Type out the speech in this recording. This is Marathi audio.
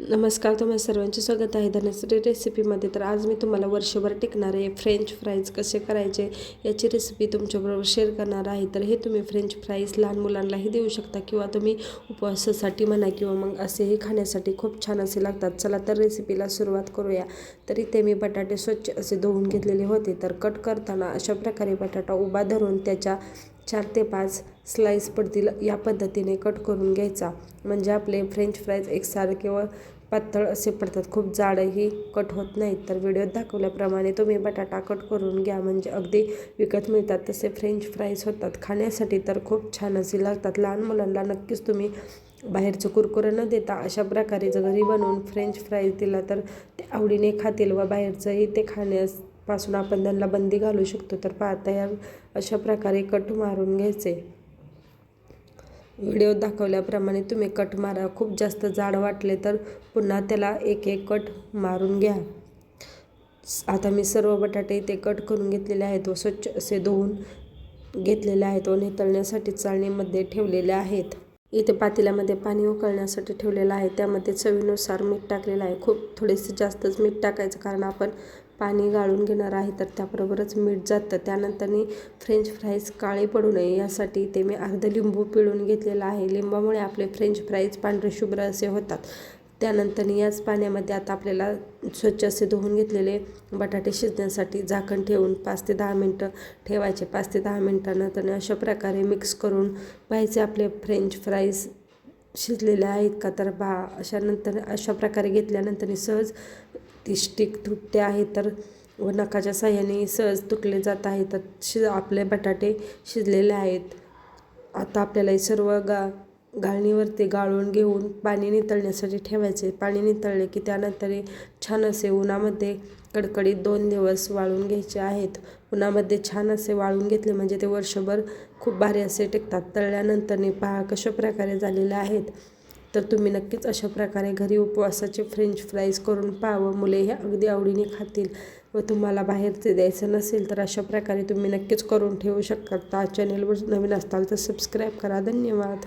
नमस्कार तुम्हाला सर्वांचे स्वागत आहे धनश्री रेसिपीमध्ये. तर आज मी तुम्हाला वर्षभर टिकणारे फ्रेंच फ्राईज कसे करायचे याची रेसिपी तुमच्याबरोबर शेअर करणार आहे. तर हे तुम्ही फ्रेंच फ्राईज लहान मुलांनाही देऊ शकता किंवा तुम्ही उपवासासाठी म्हणा किंवा मग असेही खाण्यासाठी खूप छान असे लागतात. चला तर रेसिपीला सुरुवात करूया. तरी ते मी बटाटे स्वच्छ असे धुवून घेतलेले होते. तर कट करताना अशा प्रकारे बटाटा उभा धरून त्याच्या चार ते पाच स्लाईस पडतील या पद्धतीने कट करून घ्यायचा. म्हणजे आपले फ्रेंच फ्राईज एकसारखे व पातळ असे पडतात. खूप जाडही कट होत नाहीत. तर व्हिडिओत दाखवल्याप्रमाणे तुम्ही बटाटा कट करून घ्या. म्हणजे अगदी विकत मिळतात तसे फ्रेंच फ्राईज होतात. खाण्यासाठी तर खूप छान असे लागतात. लहान मुलांना नक्कीच तुम्ही बाहेरचं कुरकुरं न देता अशा प्रकारे जर घरी बनवून फ्रेंच फ्राईज दिला तर ते आवडीने खातील व बाहेरचंही ते खाण्यास पासून आपण त्यांना बंदी घालू शकतो. तर पाहता या अशा प्रकारे कट मारून घ्यायचे. व्हिडिओ दाखवल्याप्रमाणे तुम्ही कट मारा. खूप जास्त जाड वाटले तर पुन्हा त्याला एक एक कट मारून घ्या. आता मी सर्व बटाटे इथे कट करून घेतलेले आहेत व स्वच्छ असे धुवून घेतलेले आहेत व नेतळण्यासाठी चाळणीमध्ये ठेवलेले आहेत. इथे पातेल्यामध्ये पाणी उकळण्यासाठी ठेवलेलं आहे. त्यामध्ये चवीनुसार मीठ टाकलेलं आहे. खूप थोडेसे जास्तच मीठ टाकायचं कारण आपण पाणी गाळून घेणार आहे तर त्याबरोबरच मीठ जातं. त्यानंतर फ्रेंच फ्राईज काळे पडू नये यासाठी ते मी अर्ध लिंबू पिळून घेतलेला आहे. लिंबामुळे आपले फ्रेंच फ्राईज पांढरे शुभ्र असे होतात. त्यानंतर याच पाण्यामध्ये आता आपल्याला स्वच्छ असे धुवून घेतलेले बटाटे शिजण्यासाठी झाकण ठेवून पाच ते दहा मिनटं ठेवायचे. पाच ते दहा मिनटानंतर अशा प्रकारे मिक्स करून पाहायचे आपले फ्रेंच फ्राईज शिजलेले आहेत का तर बा अशा नंतर अशा प्रकारे घेतल्यानंतर सहज ती स्टिक तुटते आहे तर व नकाच्या साह्याने सहज तुटले जात आहे. तर शिज आपले बटाटे शिजलेले आहेत. आता आपल्याला हे सर्व गा गाळणीवरती गाळून घेऊन पाणी नितळण्यासाठी ठेवायचे. पाणी नितळले की त्यानंतर छान असे उन्हामध्ये कडकडीत दोन दिवस वाळून घ्यायचे आहेत. उन्हामध्ये छान असे वाळून घेतले म्हणजे ते वर्षभर खूप भारी असे टिकतात. तळल्यानंतर पहा कशा प्रकारे झालेले आहेत. तर तुम्ही नक्कीच अशा प्रकारे घरी उपवासाचे फ्रेंच फ्राईज करून पाहावं मुले हे अगदी आवडीने खातील व तुम्हाला बाहेरचे द्यायचं नसेल तर अशा प्रकारे तुम्ही नक्कीच करून ठेवू शकता. चॅनेलवर नवीन असताल तर सबस्क्राईब करा. धन्यवाद.